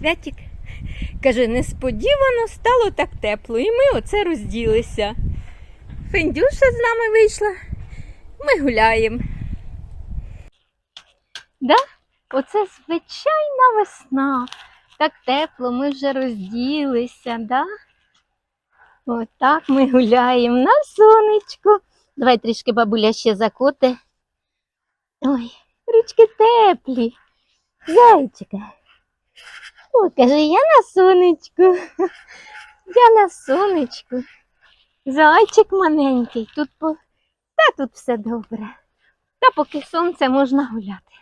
Святік каже, несподівано стало так тепло, і ми оце розділися. Фендюша з нами вийшла. Ми гуляємо. Да? Оце звичайна весна. Так тепло, ми вже розділися, да? Отак ми гуляємо на сонечку. Давай трішки бабуля ще закоти. Ой, ручки теплі. Зайчика. О, каже, я на сонечку. Я на сонечку. Зайчик маленький, тут по... Та тут все добре. Та поки сонце можна гуляти.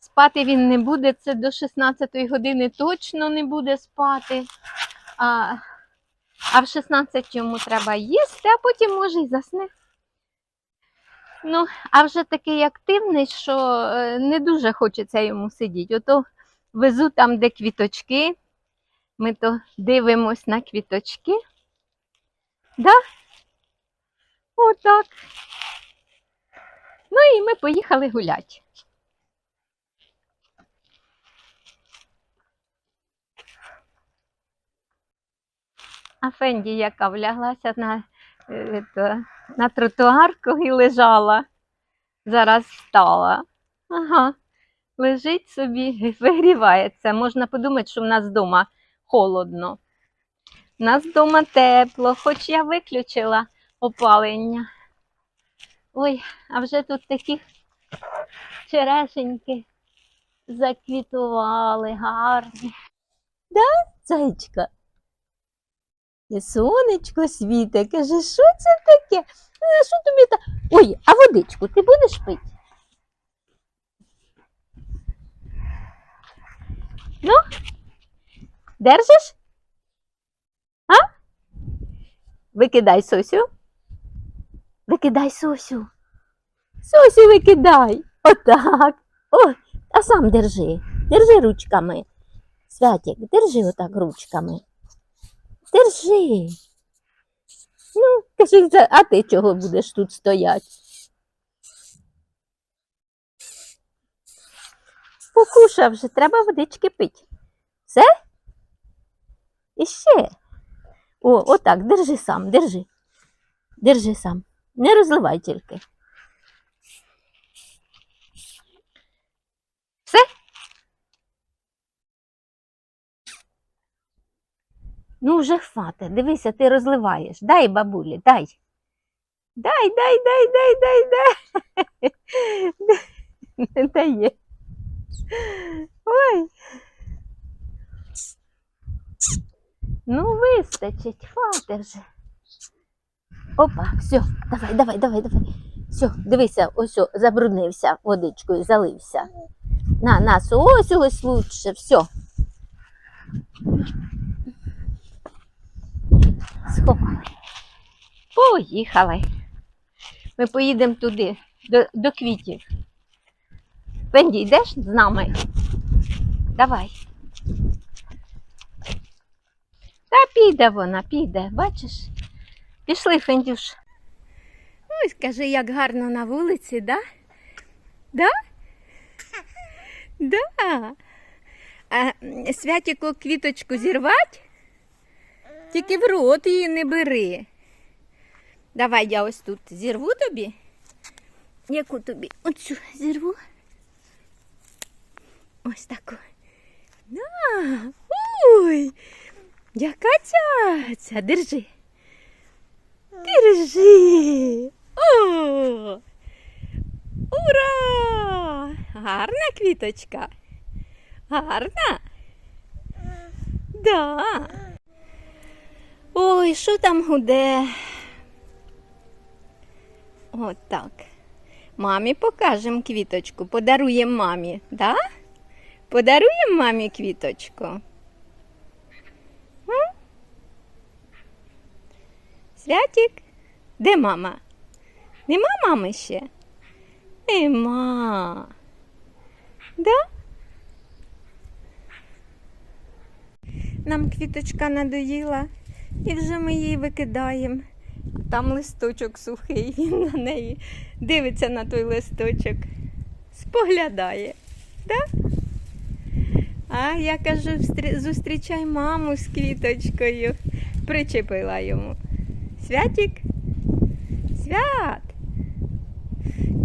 Спати він не буде, це до 16 години точно не буде спати. А, а в 16 йому треба їсти, а потім може й засне. Ну, а вже такий активний, що е, не дуже хочеться йому сидіти. Ото везу там, де квіточки. Ми то дивимось на квіточки. Да? Отак. Ну і ми поїхали гуляти. А Фенді, яка вляглася на, е, то, на тротуарку і лежала. Зараз встала. Ага, лежить собі, вигрівається. Можна подумати, що в нас вдома холодно. У нас вдома тепло, хоч я виключила опалення. Ой, а вже тут такі черешеньки заквітували, гарні. Да, зайчка? І сонечко світе, каже, що це таке? А що тобі та. Ой, а водичку ти будеш пити? Ну, держиш? А? Викидай Сосю. Викидай Сосю. Сосю викидай. Отак. О, а сам держи. Держи ручками. Святик, держи отак ручками. Держи. Ну, кажи, а ти чого будеш тут стояти? Покушав вже, треба водички пити. Все? І ще. О, отак, держи сам, держи. Держи сам. Не розливай тільки. Все? Ну, вже хвата. Дивися, ти розливаєш. Дай бабулі, дай. Дай, дай, дай, дай, дай, дай. Не дає. Ой. Ну, вистачить, хватить вже. Опа, все, давай, давай, давай, давай. Все, дивися, ось забруднився водичкою, залився. На, на, ось ось лучше, все. Сховали. Поїхали. Ми поїдемо туди, до, до квітів. Пенді, йдеш з нами? Давай. Та піде вона, піде, бачиш? Пішли, Фендюш. Ось скажи, як гарно на вулиці, да? Да? Да. А святіку квіточку зірвать? Тільки в рот її не бери. Давай я ось тут зірву тобі. Яку тобі? Оцю зірву. Ось таку. На. Ой, яка цяця. Держи. Держи. О! Ура! Гарна квіточка. Гарна? Да. Ой, що там гуде? От так. Мамі покажемо квіточку, подаруємо мамі, да? Подаруємо мамі квіточку. М? Святік? Де мама? Нема мами ще? Нема. Да? Нам квіточка надоїла, і вже ми її викидаємо. Там листочок сухий, він на неї дивиться на той листочок, споглядає. Да? А я кажу, «Встрі- зустрічай маму з квіточкою. Причепила йому. Святік? Свят.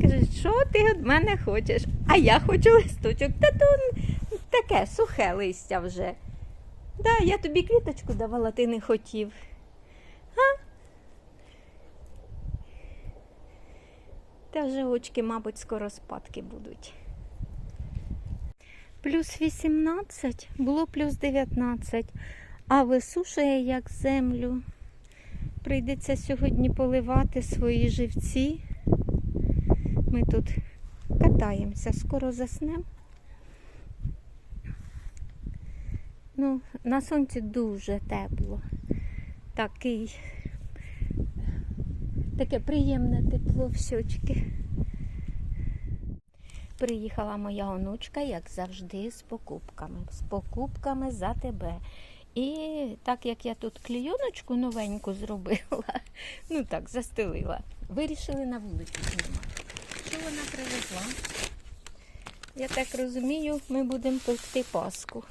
Каже, що ти від мене хочеш? А я хочу листочок. Та то таке сухе листя вже. Да, я тобі квіточку давала, ти не хотів. А? Та вже очки, мабуть, скоро спадки будуть. Плюс 18, було плюс 19, а висушує як землю. Прийдеться сьогодні поливати свої живці. Ми тут катаємося, скоро заснемо. Ну, на сонці дуже тепло. Такий, таке приємне тепло в щочки. Приїхала моя онучка, як завжди, з покупками. З покупками за тебе. І так як я тут клійоночку новеньку зробила, ну так, застелила, вирішили на вулицю знімати. Що вона привезла? Я так розумію, ми будемо пекти паску.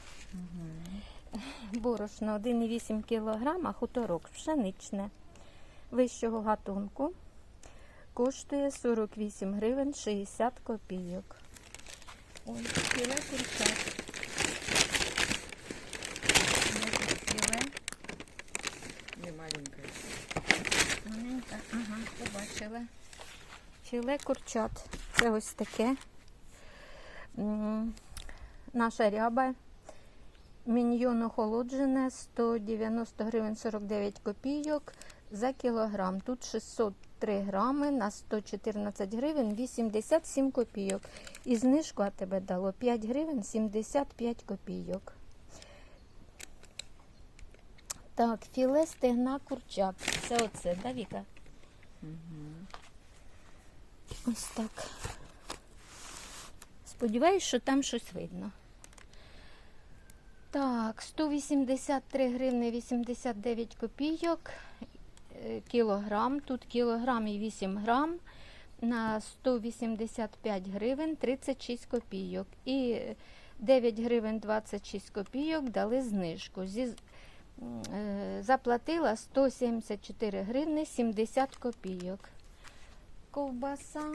Борошно 1,8 кг, хуторок пшеничне вищого гатунку. Коштує 48 гривень 60 копійок. Ой, філе курчат. Ось Філе. Не маленькая. Маленька, ага, побачила. Філе курчат. Це ось таке. Наша ряба. Міньйон охолоджене 190 гривень 49 копійок за кілограм. Тут 603 грами на 114 гривень 87 копійок. І знижку тебе дало 5 гривень 75 копійок. Так, філе стегна курчат. Це оце, да, Віка? Ось так. Сподіваюсь, що там щось видно. Так, 183 гривни 89 копійок кілограм. Тут кілограм і 8 грам на 185 гривень 36 копійок. І 9 гривень 26 копійок дали знижку. Зі, е, заплатила 174 гривни 70 копійок. Ковбаса,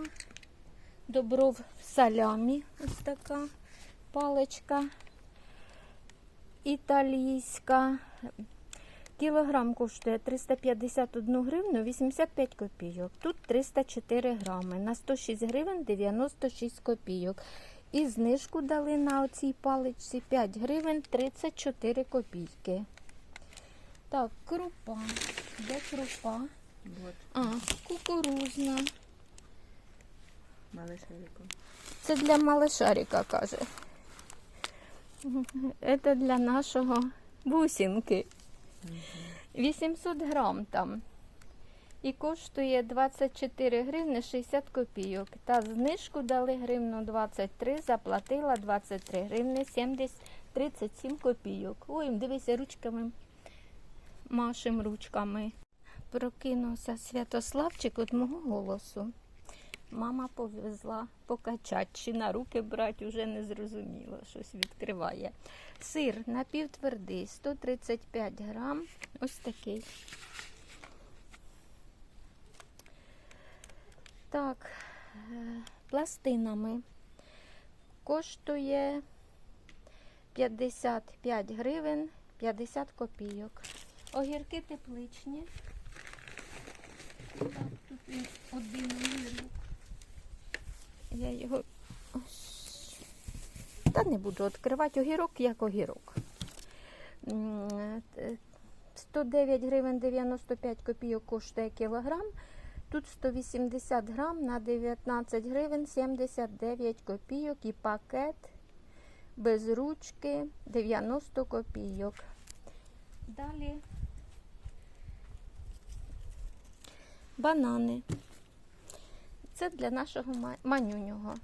добров салямі, ось така паличка італійська. Кілограм коштує 351 гривну 85 копійок. Тут 304 грами на 106 гривень 96 копійок. І знижку дали на оцій паличці 5 гривень 34 копійки. Так, крупа. Де крупа? Вот, А, кукурузна. малышариком. Це для малишарика, каже. Це для нашого бусинки. 800 грам там. І коштує 24 гривни 60 копійок. Та знижку дали гривну 23, заплатила 23 гривни 70, 37 копійок. Ой, дивися, ручками машем ручками. Прокинувся Святославчик від мого голосу. Мама повезла покачати, чи на руки брати, вже не зрозуміло, щось відкриває. Сир напівтвердий, 135 грам, ось такий. Так, е, пластинами коштує 55 гривень 50 копійок. Огірки тепличні. Так, тут один огірок. Я його ось. Та не буду відкривати огірок як огірок. Е, 109 гривень 95 копійок коштує кілограм. Тут 180 грам на 19 гривень 79 копійок і пакет без ручки 90 копійок. Далі банани. Це для нашого манюнього.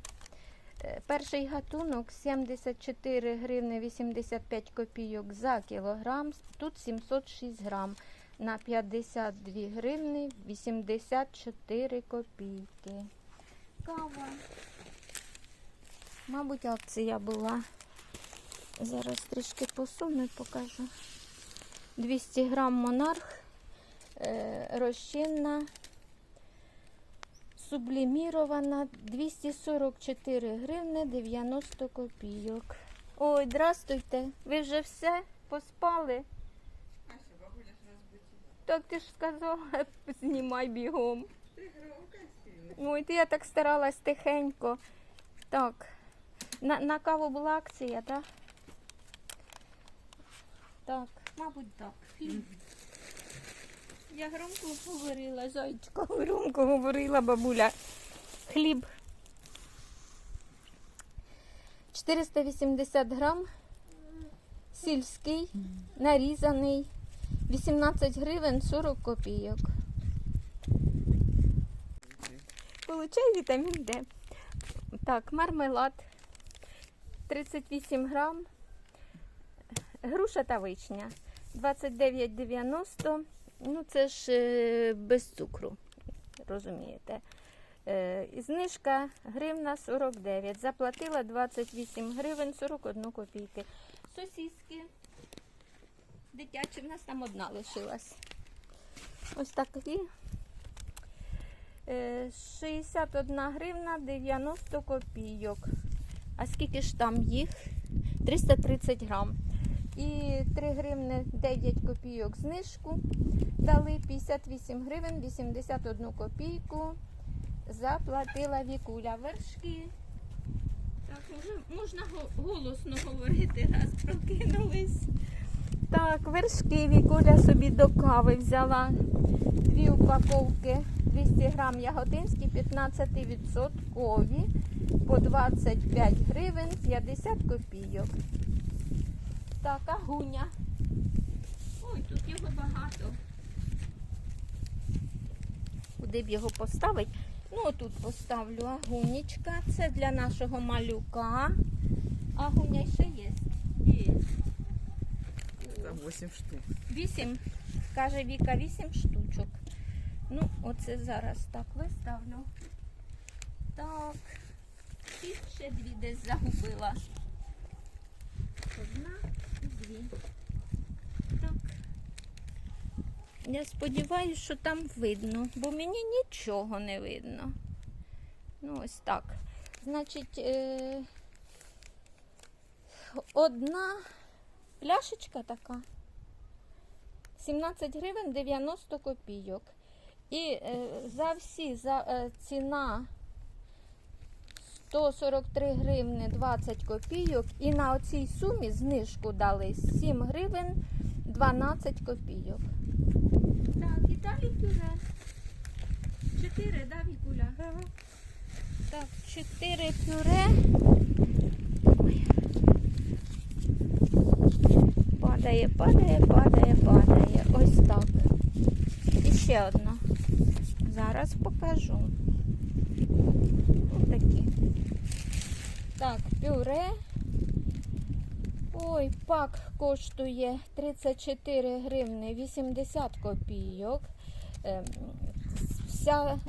Е, Перший гатунок 74 гривни 85 копійок за кілограм. Тут 706 грам на 52 гривни 84 копійки. Кава. Мабуть, акція була. Зараз трішки посуну і покажу. 200 грам монарх, е, розчинна, сублімірована, 244 гривни 90 копійок. Ой, здрастуйте, ви вже все поспали? Так ти ж сказала, знімай бігом. Ой, ти я так старалась тихенько. Так. На, на каву була акція, так? Так, мабуть, так. Я громко говорила, зайчка, громко говорила бабуля. Хліб. 480 грам. Сільський, нарізаний. 18 гривень 40 копійок. Получай вітамін Д. Так, мармелад 38 грам. Груша та вишня 29,90. Ну, це ж е, без цукру, розумієте. Е, знижка гривна 49. Заплатила 28 гривень 41 копійки. Сосиски дитячі, в нас там одна лишилась. Ось такі. Е, 61 гривна 90 копійок. А скільки ж там їх? 330 грам. І 3 гривни 9 копійок знижку. Дали 58 гривень 81 копійку. Заплатила Вікуля вершки. Так, може, можна голосно говорити, раз прокинулись. Так, вершки Вікуля собі до кави взяла. Дві упаковки 200 грам ягодинські, 15% по 25 гривень 50 копійок. Так, а гуня. Ой, тут його багато. Куди б його поставити? Ну, тут поставлю агунечка. Це для нашого малюка. Агуня ще є. Є. Там 8 штук. Вісім, каже Віка, вісім штучок. Ну, оце зараз так виставлю. Так. І ще дві десь загубила. Одна і. Так. Я сподіваюся, що там видно, бо мені нічого не видно. Ну, ось так. Значить, е- одна пляшечка така. 17 гривень 90 копійок. І е, за всі за, е, ціна 143 гривни 20 копійок. І на оцій сумі знижку дали 7 гривень 12 копійок. Так, і далі пюре. 4, да, Вікуля? Так, 4 пюре. Ой. Падає, падає, падає, падає. Ось так. І ще одна. Зараз покажу. Ось такі. Так, пюре. Ой, пак коштує 34 гривни 80 копійок. Ем, Вся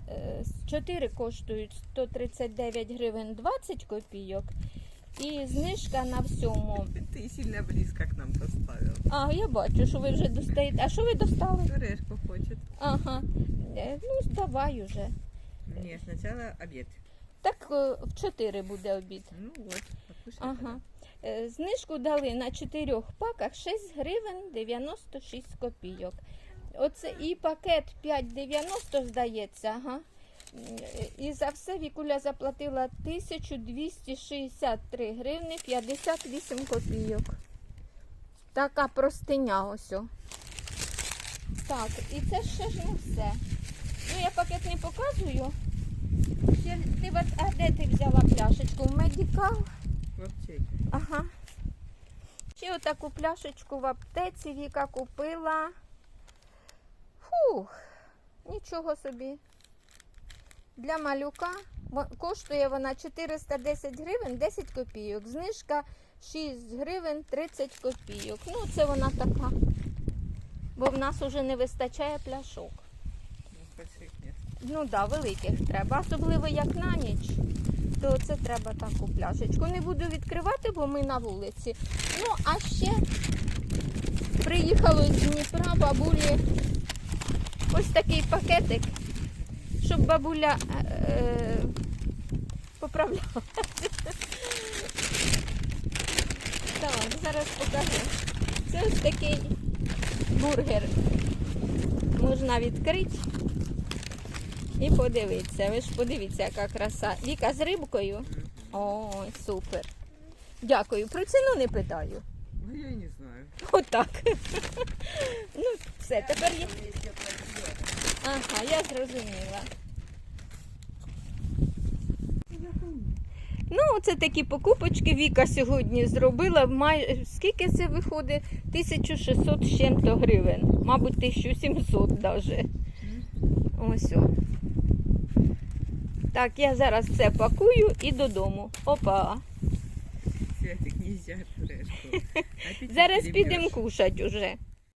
4 коштують 139 гривень 20 копійок. І знижка на всьому. Ты сильно близко к нам поставил. А, я бачу, що ви вже достаєте. А що ви достали? Пюрешку хочет. Ага. Е, Ну, давай уже. Не, сначала обед. Так е, в 4 буде обід. Ну покушай. Ага. Е, Знижку дали на 4 паках 6 гривень 96 копійок. Оце і пакет 5,90 здається. Ага. І за все Вікуля заплатила 1263 гривни 58 копійок. Така простиня ось. Так, і це ще ж не все. Ну, я пакет не показую. Ти, от, а де ти взяла пляшечку? В медикал? В аптеке. Ага. Ще отаку пляшечку в аптеці Віка купила. Фух, нічого собі. Для малюка коштує вона 410 гривень 10 копійок. Знижка 6 гривень 30 копійок. Ну, це вона така. Бо в нас уже не вистачає пляшок. Ну. Так, да, великих треба, особливо як на ніч. то це треба таку пляшечку. Не буду відкривати, бо ми на вулиці. Ну, а ще приїхало з Дніпра бабулі ось такий пакетик, щоб бабуля е, поправляла. Так, зараз покажу. Це ось такий бургер. Можна відкрити і подивитися. Ви ж подивіться, яка краса. Віка з рибкою. Ой, супер. Дякую. Про ціну не питаю. Ну, я не знаю. Отак. ну, все, тепер є. Ага, я зрозуміла. Ну, це такі покупочки Віка сьогодні зробила. Май... Скільки це виходить? 1600 з чим-то гривень. Мабуть, 1700 навіть. Ось о. Так, я зараз це пакую і додому. Опа. Святик, нельзя Зараз підемо кушати уже.